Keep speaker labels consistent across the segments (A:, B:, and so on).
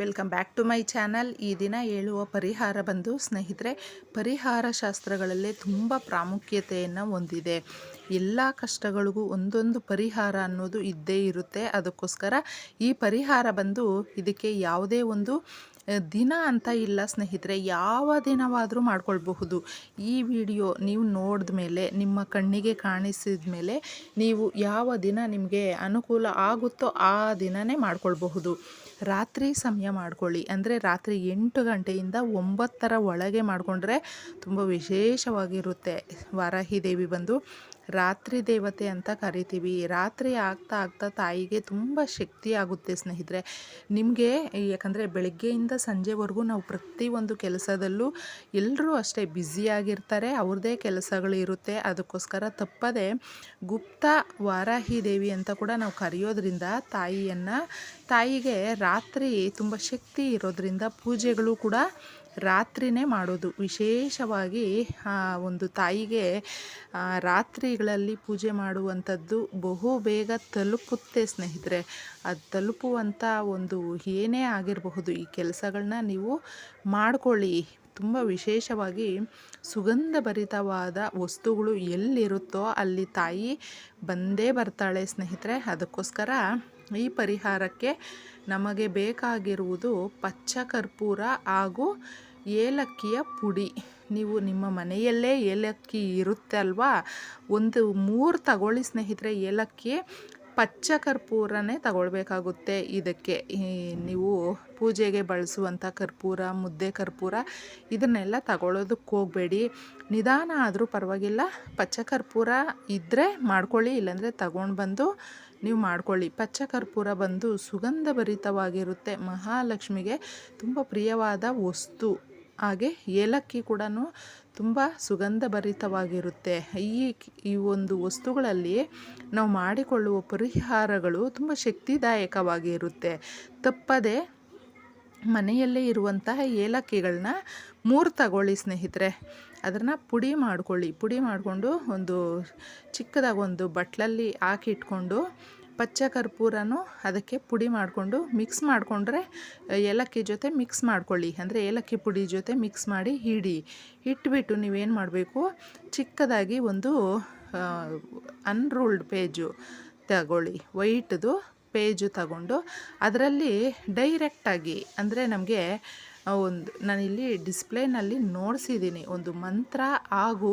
A: Welcome back to my channel. ಈ ದಿನ ಹೇಳುವ ಪರಿಹಾರ ಬಂದು, ಸ್ನೇಹಿತರೆ, ಪರಿಹಾರ ಶಾಸ್ತ್ರಗಳಲ್ಲೇ ತುಂಬ ಪ್ರಾಮುಖ್ಯತೆಯನ್ನು ಹೊಂದಿದೆ. ಎಲ್ಲ ಕಷ್ಟಗಳಿಗೂ ಒಂದೊಂದು ಪರಿಹಾರ ಅನ್ನೋದು ಇದ್ದೇ ಇರುತ್ತೆ. ಅದಕ್ಕೋಸ್ಕರ ಈ ಪರಿಹಾರ ಬಂದು, ಇದಕ್ಕೆ ಯಾವುದೇ ಒಂದು ದಿನ ಅಂತ ಇಲ್ಲ ಸ್ನೇಹಿತರೆ, ಯಾವ ದಿನವಾದರೂ ಮಾಡ್ಕೊಳ್ಬಹುದು. ಈ ವಿಡಿಯೋ ನೀವು ನೋಡಿದ ಮೇಲೆ, ನಿಮ್ಮ ಕಣ್ಣಿಗೆ ಕಾಣಿಸಿದ ಮೇಲೆ, ನೀವು ಯಾವ ದಿನ ನಿಮಗೆ ಅನುಕೂಲ ಆಗುತ್ತೋ ಆ ದಿನನೇ ಮಾಡ್ಕೊಳ್ಬಹುದು. ರಾತ್ರಿ ಸಮಯ ಮಾಡ್ಕೊಳ್ಳಿ. ಅಂದರೆ ರಾತ್ರಿ ಎಂಟು ಗಂಟೆಯಿಂದ ಒಂಬತ್ತರ ಒಳಗೆ ಮಾಡಿಕೊಂಡ್ರೆ ತುಂಬ ವಿಶೇಷವಾಗಿರುತ್ತೆ. ವಾರಾಹಿ ದೇವಿ ಬಂದು ರಾತ್ರಿ ದೇವತೆ ಅಂತ ಕರಿತೀವಿ. ರಾತ್ರಿ ಆಗ್ತಾ ಆಗ್ತಾ ತಾಯಿಗೆ ತುಂಬ ಶಕ್ತಿ ಆಗುತ್ತೆ ಸ್ನೇಹಿತರೆ. ನಿಮಗೆ ಯಾಕಂದರೆ ಬೆಳಗ್ಗೆಯಿಂದ ಸಂಜೆವರೆಗೂ ನಾವು ಪ್ರತಿಯೊಂದು ಕೆಲಸದಲ್ಲೂ ಎಲ್ಲರೂ ಅಷ್ಟೇ ಬ್ಯುಸಿಯಾಗಿರ್ತಾರೆ ಅವ್ರದ್ದೇ ಕೆಲಸಗಳು ಇರುತ್ತೆ. ಅದಕ್ಕೋಸ್ಕರ ತಪ್ಪದೆ ಗುಪ್ತ ವಾರಾಹಿ ದೇವಿ ಅಂತ ಕೂಡ ನಾವು ಕರೆಯೋದ್ರಿಂದ ತಾಯಿಯನ್ನು ತಾಯಿಗೆ ರಾತ್ರಿ ತುಂಬ ಶಕ್ತಿ ಇರೋದ್ರಿಂದ ಪೂಜೆಗಳು ಕೂಡ ರಾತ್ರಿನೇ ಮಾಡೋದು. ವಿಶೇಷವಾಗಿ ಒಂದು ತಾಯಿಗೆ ರಾತ್ರಿಗಳಲ್ಲಿ ಪೂಜೆ ಮಾಡುವಂಥದ್ದು ಬಹು ಬೇಗ ತಲುಪುತ್ತೆ ಸ್ನೇಹಿತರೆ. ಅದು ತಲುಪುವಂಥ ಒಂದು ಏನೇ ಆಗಿರಬಹುದು, ಈ ಕೆಲಸಗಳನ್ನ ನೀವು ಮಾಡಿಕೊಳ್ಳಿ. ತುಂಬ ವಿಶೇಷವಾಗಿ ಸುಗಂಧ ಭರಿತವಾದ ವಸ್ತುಗಳು ಎಲ್ಲಿರುತ್ತೋ ಅಲ್ಲಿ ತಾಯಿ ಬಂದೇ ಬರ್ತಾಳೆ ಸ್ನೇಹಿತರೆ. ಅದಕ್ಕೋಸ್ಕರ ಈ ಪರಿಹಾರಕ್ಕೆ ನಮಗೆ ಬೇಕಾಗಿರುವುದು ಪಚ್ಚ ಕರ್ಪೂರ ಹಾಗೂ ಏಲಕ್ಕಿಯ ಪುಡಿ. ನೀವು ನಿಮ್ಮ ಮನೆಯಲ್ಲೇ ಏಲಕ್ಕಿ ಇರುತ್ತಲ್ವಾ? ಒಂದು ಮೂರು ತಗೊಳ್ಳಿ ಸ್ನೇಹಿತರೆ, ಏಲಕ್ಕಿ ಪಚ್ಚ ಕರ್ಪೂರನೇ ತಗೊಳ್ಬೇಕಾಗುತ್ತೆ. ಇದಕ್ಕೆ ನೀವು ಪೂಜೆಗೆ ಬಳಸುವಂಥ ಕರ್ಪೂರ, ಮುದ್ದೆ ಕರ್ಪೂರ, ಇದನ್ನೆಲ್ಲ ತಗೊಳ್ಳೋದಕ್ಕೆ ಹೋಗಬೇಡಿ. ನಿಧಾನ ಆದರೂ ಪರವಾಗಿಲ್ಲ. ಪಚ್ಚ ಕರ್ಪೂರ ಇದ್ದರೆ ಮಾಡ್ಕೊಳ್ಳಿ, ಇಲ್ಲಾಂದರೆ ತಗೊಂಡು ಬಂದು ನೀವು ಮಾಡ್ಕೊಳ್ಳಿ. ಪಚ್ಚ ಕರ್ಪೂರ ಬಂದು ಸುಗಂಧಭರಿತವಾಗಿರುತ್ತೆ. ಮಹಾಲಕ್ಷ್ಮಿಗೆ ತುಂಬ ಪ್ರಿಯವಾದ ವಸ್ತು. ಹಾಗೆ ಏಲಕ್ಕಿ ಕೂಡ ತುಂಬ ಸುಗಂಧ ಭರಿತವಾಗಿರುತ್ತೆ ಈ ಈ ಒಂದು ವಸ್ತುಗಳಲ್ಲಿ ನಾವು ಮಾಡಿಕೊಳ್ಳುವ ಪರಿಹಾರಗಳು ತುಂಬ ಶಕ್ತಿದಾಯಕವಾಗಿರುತ್ತೆ. ತಪ್ಪದೆ ಮನೆಯಲ್ಲೇ ಇರುವಂತಹ ಏಲಕ್ಕಿಗಳನ್ನ ಮೂರು ತಗೊಳ್ಳಿ ಸ್ನೇಹಿತರೆ. ಅದನ್ನು ಪುಡಿ ಮಾಡ್ಕೊಳ್ಳಿ. ಪುಡಿ ಮಾಡಿಕೊಂಡು ಒಂದು ಚಿಕ್ಕದಾಗಿ ಒಂದು ಬಟ್ಲಲ್ಲಿ ಹಾಕಿಟ್ಕೊಂಡು ಪಚ್ಚ ಕರ್ಪೂರನೂ ಅದಕ್ಕೆ ಪುಡಿ ಮಾಡಿಕೊಂಡು ಮಿಕ್ಸ್ ಮಾಡಿಕೊಂಡ್ರೆ ಏಲಕ್ಕಿ ಜೊತೆ ಮಿಕ್ಸ್ ಮಾಡ್ಕೊಳ್ಳಿ. ಅಂದರೆ ಏಲಕ್ಕಿ ಪುಡಿ ಜೊತೆ ಮಿಕ್ಸ್ ಮಾಡಿ ಹಿಡಿ. ಇಟ್ಬಿಟ್ಟು ನೀವೇನು ಮಾಡಬೇಕು? ಚಿಕ್ಕದಾಗಿ ಒಂದು ಅನ್ರೂಲ್ಡ್ ಪೇಜು ತಗೊಳ್ಳಿ. ವೈಟ್ದು ಪೇಜು ತಗೊಂಡು ಅದರಲ್ಲಿ ಡೈರೆಕ್ಟಾಗಿ ಅಂದರೆ ನಮಗೆ ಒಂದು, ನಾನಿಲ್ಲಿ ಡಿಸ್ಪ್ಲೇನಲ್ಲಿ ನೋಡಿಸಿದ್ದೀನಿ ಒಂದು ಮಂತ್ರ ಹಾಗೂ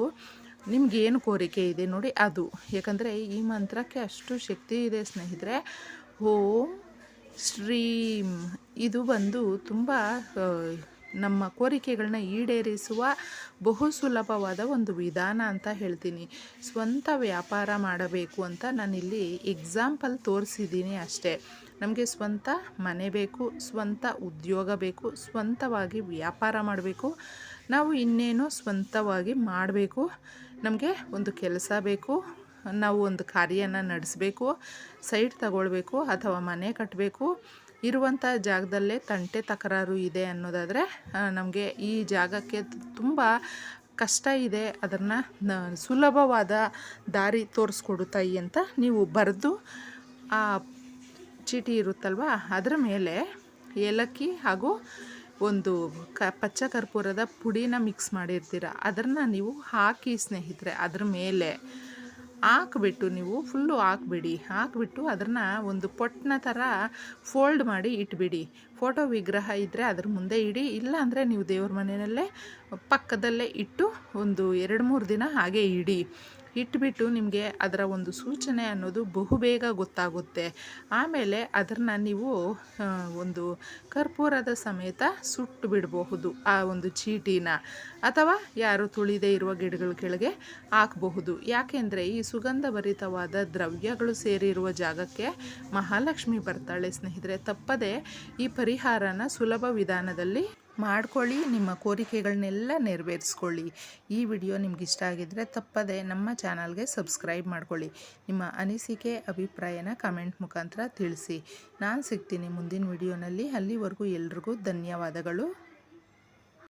A: ನಿಮಗೇನು ಕೋರಿಕೆ ಇದೆ ನೋಡಿ ಅದು. ಯಾಕಂದರೆ ಈ ಮಂತ್ರಕ್ಕೆ ಅಷ್ಟು ಶಕ್ತಿ ಇದೆ ಸ್ನೇಹಿತರೆ. ಓಂ ಶ್ರೀಂ. ಇದು ಬಂದು ತುಂಬ ನಮ್ಮ ಕೋರಿಕೆಗಳನ್ನ ಈಡೇರಿಸುವ ಬಹು ಸುಲಭವಾದ ಒಂದು ವಿಧಾನ ಅಂತ ಹೇಳ್ತೀನಿ. ಸ್ವಂತ ವ್ಯಾಪಾರ ಮಾಡಬೇಕು ಅಂತ ನಾನಿಲ್ಲಿ ಎಕ್ಸಾಂಪಲ್ ತೋರಿಸಿದ್ದೀನಿ ಅಷ್ಟೇ. ನಮಗೆ ಸ್ವಂತ ಮನೆ ಬೇಕು, ಸ್ವಂತ ಉದ್ಯೋಗ ಬೇಕು, ಸ್ವಂತವಾಗಿ ವ್ಯಾಪಾರ ಮಾಡಬೇಕು. ನಾವು ಇನ್ನೇನು ಸ್ವಂತವಾಗಿ ಮಾಡಬೇಕು. ನಮಗೆ ಒಂದು ಕೆಲಸ ಬೇಕು. ನಾವು ಒಂದು ಕಾರ್ಯನ ನಡೆಸಬೇಕು. ಸೈಟ್ ತಗೊಳ್ಬೇಕು ಅಥವಾ ಮನೆ ಕಟ್ಟಬೇಕು ಇರುವಂಥ ಜಾಗದಲ್ಲೇ ತಂಟೆ ತಕರಾರು ಇದೆ ಅನ್ನೋದಾದರೆ ನಮಗೆ ಈ ಜಾಗಕ್ಕೆ ತುಂಬ ಕಷ್ಟ ಇದೆ. ಅದನ್ನು ಸುಲಭವಾದ ದಾರಿ ತೋರಿಸ್ಕೊಡು ತಾಯಿ ಅಂತ ನೀವು ಬರೆದು, ಆ ಚೀಟಿ ಇರುತ್ತಲ್ವ? ಅದರ ಮೇಲೆ ಏಲಕ್ಕಿ ಹಾಗೂ ಒಂದು ಕ, ಪಚ್ಚ ಕರ್ಪೂರದ ಪುಡಿನ ಮಿಕ್ಸ್ ಮಾಡಿರ್ತೀರ? ಅದನ್ನು ನೀವು ಹಾಕಿ ಸ್ನೇಹಿತರೆ, ಅದ್ರ ಮೇಲೆ ಹಾಕ್ಬಿಟ್ಟು ನೀವು ಫುಲ್ಲು ಹಾಕ್ಬಿಡಿ. ಹಾಕ್ಬಿಟ್ಟು ಅದನ್ನು ಒಂದು ಪೊಟ್ಟನ ಥರ ಫೋಲ್ಡ್ ಮಾಡಿ ಇಟ್ಬಿಡಿ. ಫೋಟೋ ವಿಗ್ರಹ ಇದ್ದರೆ ಅದ್ರ ಮುಂದೆ ಇಡಿ. ಇಲ್ಲ ಅಂದರೆ ನೀವು ದೇವ್ರ ಮನೆಯಲ್ಲೇ ಪಕ್ಕದಲ್ಲೇ ಇಟ್ಟು ಒಂದು ಎರಡು ಮೂರು ದಿನ ಹಾಗೆ ಇಡಿ. ಇಟ್ಬಿಟ್ಟು ನಿಮಗೆ ಅದರ ಒಂದು ಸೂಚನೆ ಅನ್ನೋದು ಬಹುಬೇಗ ಗೊತ್ತಾಗುತ್ತೆ. ಆಮೇಲೆ ಅದನ್ನು ನೀವು ಒಂದು ಕರ್ಪೂರದ ಸಮೇತ ಸುಟ್ಟು ಬಿಡಬಹುದು ಆ ಒಂದು ಚೀಟಿನ. ಅಥವಾ ಯಾರು ತುಳಿದೇ ಇರುವ ಗಿಡಗಳ ಕೆಳಗೆ ಹಾಕಬಹುದು. ಯಾಕೆಂದರೆ ಈ ಸುಗಂಧ ಭರಿತವಾದ ದ್ರವ್ಯಗಳು ಸೇರಿರುವ ಜಾಗಕ್ಕೆ ಮಹಾಲಕ್ಷ್ಮಿ ಬರ್ತಾಳೆ ಸ್ನೇಹಿತರೆ. ತಪ್ಪದೆ ಈ ಪರಿಹಾರನ ಸುಲಭ ವಿಧಾನದಲ್ಲಿ ಮಾಡ್ಕೊಳ್ಳಿ, ನಿಮ್ಮ ಕೋರಿಕೆಗಳನ್ನೆಲ್ಲ ನೆರವೇರಿಸ್ಕೊಳ್ಳಿ. ಈ ವಿಡಿಯೋ ನಿಮ್ಗೆ ಇಷ್ಟ ಆಗಿದ್ದರೆ ತಪ್ಪದೆ ನಮ್ಮ ಚಾನಲ್ಗೆ ಸಬ್ಸ್ಕ್ರೈಬ್ ಮಾಡ್ಕೊಳ್ಳಿ. ನಿಮ್ಮ ಅನಿಸಿಕೆ, ಅಭಿಪ್ರಾಯನ ಕಮೆಂಟ್ ಮುಖಾಂತರ ತಿಳಿಸಿ. ನಾನು ಸಿಗ್ತೀನಿ ಮುಂದಿನ ವಿಡಿಯೋನಲ್ಲಿ. ಅಲ್ಲಿವರೆಗೂ ಎಲ್ರಿಗೂ ಧನ್ಯವಾದಗಳು.